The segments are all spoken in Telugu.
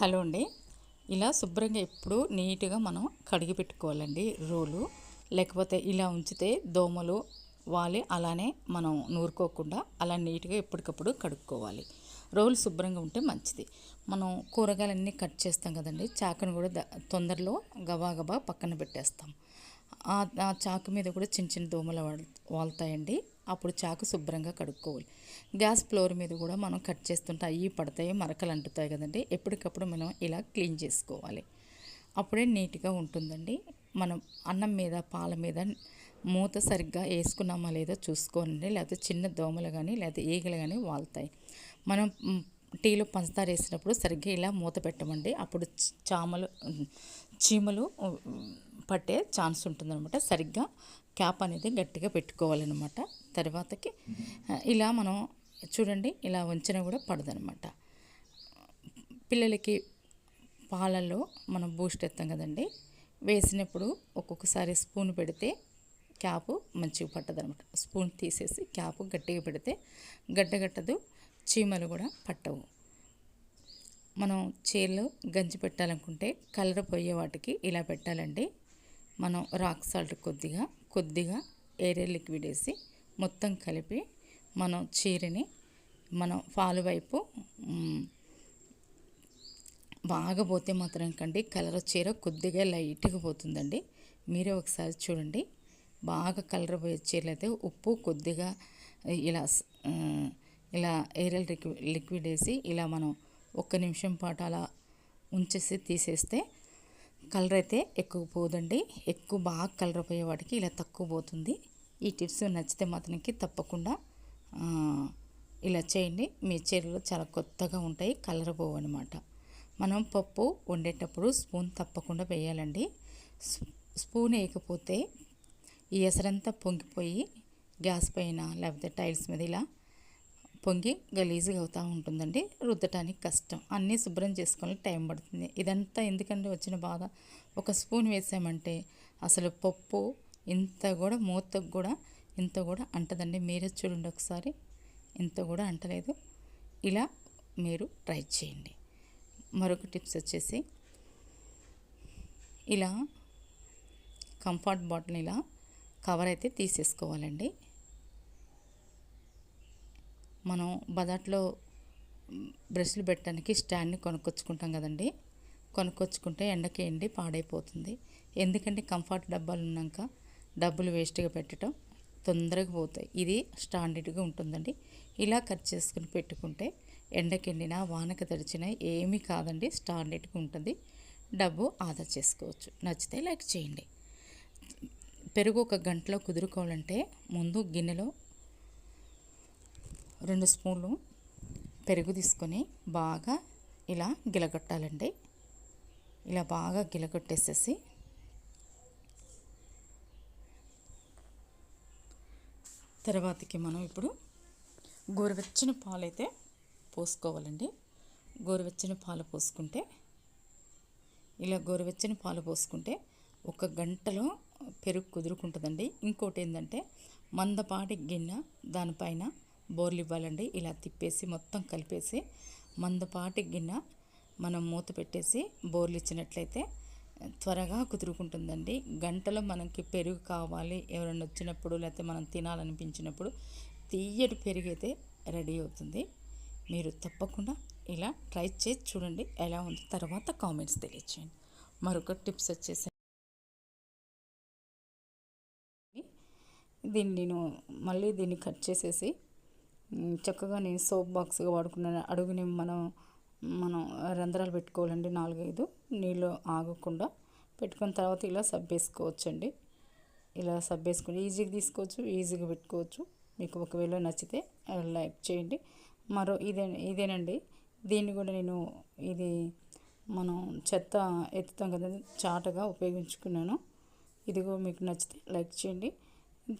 హలో అండి. ఇలా శుభ్రంగా ఎప్పుడు నీట్గా మనం కడిగి పెట్టుకోవాలండి రోలు. లేకపోతే ఇలా ఉంచితే దోమలు వాలి అలానే మనం నూరుకోకుండా అలా నీట్గా ఎప్పటికప్పుడు కడుక్కోవాలి. రోలు శుభ్రంగా ఉంటే మంచిది. మనం కూరగాయలన్నీ కట్ చేస్తాం కదండి. చాకును కూడా తొందరలో గబా పక్కన పెట్టేస్తాం. ఆ చాకు మీద కూడా చిన్న చిన్న దోమలు వాల్- వాలుతాయండి అప్పుడు చాకు శుభ్రంగా కడుక్కోవాలి. గ్యాస్ ఫ్లోర్ మీద కూడా మనం కట్ చేస్తుంటే అవి పడతాయి మరకలు అంటుతాయి కదండి ఎప్పటికప్పుడు మనం ఇలా క్లీన్ చేసుకోవాలి. అప్పుడే నీట్గా ఉంటుందండి. మనం అన్నం మీద పాల మీద మూత సరిగ్గా వేసుకున్నామా లేదో చూసుకోండి లేకపోతే చిన్న దోమలు కానీ లేకపోతే ఈగలు కానీ వాళ్తాయి. మనం టీలో పంచదార వేసినప్పుడు సరిగ్గా ఇలా మూత పెట్టమండి. అప్పుడు చామలు చీమలు పట్టే ఛాన్స్ ఉంటుందన్నమాట. సరిగ్గా క్యాప్ అనేది గట్టిగా పెట్టుకోవాలన్నమాట. తర్వాతకి ఇలా మనం చూడండి ఇలా వంచినా కూడా పడదనమాట పిల్లలకి పాలల్లో మనం బూస్ట్ ఎత్తాం కదండి వేసినప్పుడు ఒక్కొక్కసారి స్పూన్ పెడితే క్యాప్ మంచిగా పట్టదనమాట స్పూన్ తీసేసి క్యాప్ గట్టిగా పెడితే గడ్డగట్టదు చీమలు కూడా పట్టవు. మనం చీరలు గంజి పెట్టాలనుకుంటే కలర్ పోయే వాటికి ఇలా పెట్టాలండి. మనం రాక్ సాల్ట్ కొద్దిగా కొద్దిగా ఏరియల్ లిక్విడ్ వేసి మొత్తం కలిపి మనం చీరని మనం ఫాలు వైపు బాగా పోతే మాత్రం కండి కలర్ చీర కొద్దిగా లైట్గా పోతుందండి. మీరే ఒకసారి చూడండి. బాగా కలర్ పోయే చీరలు అయితే ఉప్పు కొద్దిగా ఇలా ఇలా ఏరియల్ లిక్విడ్ లిక్విడ్ వేసి ఇలా మనం ఒక్క నిమిషం పాటు అలా ఉంచేసి తీసేస్తే కలర్ అయితే ఎక్కువ పోదండి. ఎక్కువ బాగా కలర్ పోయేవాడికి ఇలా తక్కువ పోతుంది. ఈ టిప్స్ నచ్చితే మాత్రానికి తప్పకుండా ఇలా చేయండి. మీ చీరలు చాలా కొత్తగా ఉంటాయి కలర్ పోవన్నమాట మనం పప్పు వండేటప్పుడు స్పూన్ తప్పకుండా వేయాలండి. స్పూన్ వేయకపోతే ఈ ఎసరంతా పొంగిపోయి గ్యాస్ పైన లేకపోతే టైల్స్ మీద ఇలా పొంగి గలీజుగా అవుతూ ఉంటుందండి. రుద్దటానికి కష్టం. అన్నీ శుభ్రం చేసుకోవాలి టైం పడుతుంది. ఇదంతా ఎందుకంటే వచ్చిన బాధ? ఒక స్పూన్ వేసామంటే అసలు పప్పు ఇంత కూడా మూతకు కూడా ఇంత కూడా అంటదండి. మీరే చూడండి ఒకసారి. ఇంత కూడా అంటలేదు. ఇలా మీరు ట్రై చేయండి. మరొక టిప్స్ వచ్చేసి ఇలా కంఫర్ట్ బాటిల్ ఇలా కవర్ అయితే తీసేసుకోవాలండి. మనం బజాట్లో బ్రష్లు పెట్టడానికి స్టాండ్ని కొనుక్కొచ్చుకుంటాం కదండి. కొనుక్కొచ్చుకుంటే ఎండకి ఎండి పాడైపోతుంది. ఎందుకంటే కంఫర్ట్ డబ్బాలు ఉన్నాక డబ్బులు వేస్ట్గా పెట్టడం తొందరగా పోతాయి. ఇది స్టాండర్డ్గా ఉంటుందండి. ఇలా కట్ చేసుకుని పెట్టుకుంటే ఎండకెండినా వానక తడిచినా ఏమీ కాదండి. స్టాండర్డ్గా ఉంటుంది. డబ్బు ఆదా చేసుకోవచ్చు. నచ్చితే లైక్ చేయండి. పెరుగు ఒక గంటలో కుదురుకోవాలంటే ముందు గిన్నెలో రెండు స్పూన్లు పెరుగు తీసుకొని బాగా ఇలా గిలగొట్టాలండి. ఇలా బాగా గిలగొట్టేసేసి తర్వాతకి మనం ఇప్పుడు గోరువెచ్చని పాలైతే పోసుకోవాలండి. గోరువెచ్చని పాలు పోసుకుంటే ఇలా గోరువెచ్చని పాలు పోసుకుంటే ఒక గంటలో పెరుగు కుదురుకుంటుందండి. ఇంకోటి ఏంటంటే మందపాటి గిన్నె దానిపైన బోర్లు ఇవ్వాలండి ఇలా తిప్పేసి మొత్తం కలిపేసి మందపాటి గిన్నె మనం మూత పెట్టేసి బోర్లు ఇచ్చినట్లయితే త్వరగా కుదురుకుంటుందండి. గంటలో మనకి పెరుగు కావాలి. ఎవరైనా వచ్చినప్పుడు లేకపోతే మనం తినాలనిపించినప్పుడు తీయటి పెరుగు అయితే రెడీ అవుతుంది. మీరు తప్పకుండా ఇలా ట్రై చేసి చూడండి ఎలా ఉంది. తర్వాత కామెంట్స్ తెలియచేయండి. మరొక టిప్స్ వచ్చేసి దీన్ని నేను మళ్ళీ దీన్ని కట్ చేసేసి చక్కగా నేను సోప్ బాక్స్గా వాడుకున్నాను. అడుగుని మనం మనం రంధ్రాలు పెట్టుకోవాలండి నాలుగైదు. నీళ్ళు ఆగకుండా పెట్టుకున్న తర్వాత ఇలా సబ్బేసుకోవచ్చండి. ఇలా సబ్బేసుకుని ఈజీగా తీసుకోవచ్చు ఈజీగా పెట్టుకోవచ్చు. మీకు ఒకవేళ నచ్చితే లైక్ చేయండి. మరో ఇదే ఇదేనండి. దీన్ని కూడా నేను ఇది మనం చెత్త ఎత్తుతాం కదా చాటగా ఉపయోగించుకున్నాను. ఇదిగో మీకు నచ్చితే లైక్ చేయండి.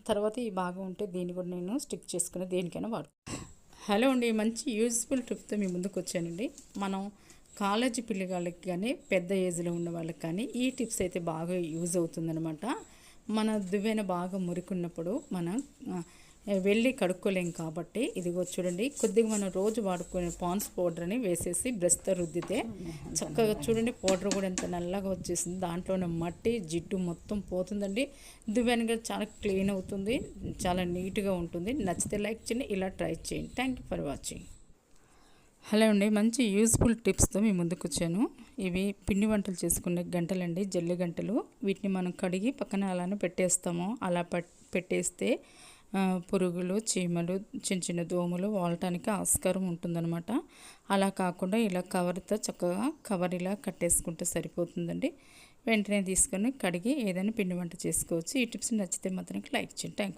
తర్వాత ఈ భాగం ఉంటే దీన్ని కూడా నేను స్టిక్ చేసుకుని దేనికైనా వాడు హలో అండి మంచి యూజ్ఫుల్ టిప్తో మీ ముందుకు వచ్చానండి. మనం కాలేజీ పిల్లగాళ్ళకి కానీ పెద్ద ఏజ్లో ఉన్న వాళ్ళకి కానీ ఈ టిప్స్ అయితే బాగా యూజ్ అవుతుందన్నమాట. మన దువ్వెన బాగా మురికున్నప్పుడు మన వెళ్ళి కడుక్కోలేం కాబట్టి ఇదిగో చూడండి కొద్దిగా మనం రోజు వాడుకునే పాన్స్ పౌడర్ని వేసేసి బ్రష్తో రుద్దితే చక్కగా చూడండి పౌడర్ కూడా ఎంత నల్లగా వచ్చేసింది. దాంట్లోనే మట్టి జిడ్డు మొత్తం పోతుందండి. దువ్వెన కూడా చాలా క్లీన్ అవుతుంది చాలా నీట్గా ఉంటుంది. నచ్చితే లైక్ చేయండి ఇలా ట్రై చేయండి. Thank you for watching hello అండి మంచి యూస్ఫుల్ టిప్స్తో మీ ముందుకు వచ్చాను. ఇవి పిండి వంటలు చేసుకునే గంటలండి జల్లి గంటలు. వీటిని మనం కడిగి పక్కన అలానే పెట్టేస్తాము. అలా పెట్టేస్తే పురుగులు చీమలు చిన్న చిన్న దోమలు వాలటానికి ఆస్కారం ఉంటుందన్నమాట. అలా కాకుండా ఇలా కవర్తో చక్కగా కవర్ ఇలా కట్టేసుకుంటే సరిపోతుందండి. వెంటనే తీసుకొని కడిగి ఏదైనా పిండి వంట చేసుకోవచ్చు. ఈ టిప్స్ నచ్చితే మాత్రం లైక్ చేయండి. థ్యాంక్